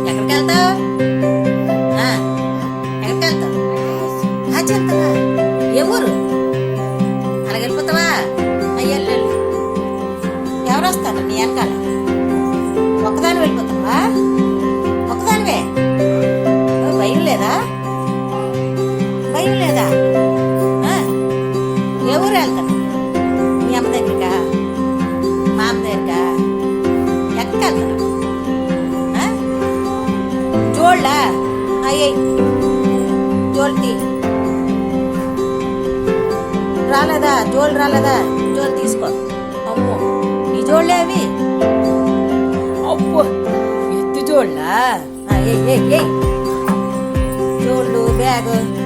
ఎక్కడికి వెళ్తావు ఎక్కడికి ఊరు? అలాగ వెళ్ళిపోతావా అయ్యల్లు ఎవరు వస్తారు నీ వెనకాల? ఒక్కదాని వెళ్ళిపోతావా? అయ్యి. జోల్తి రాలేదా? జోలు రాలేదా? జోలు తీసుకో. అమ్మో. ఈ జోళ్ళే అవి? అబ్బో. ఎత్తు జోళ్ళా? ఏ. జోళ్ళు బ్యాగ్.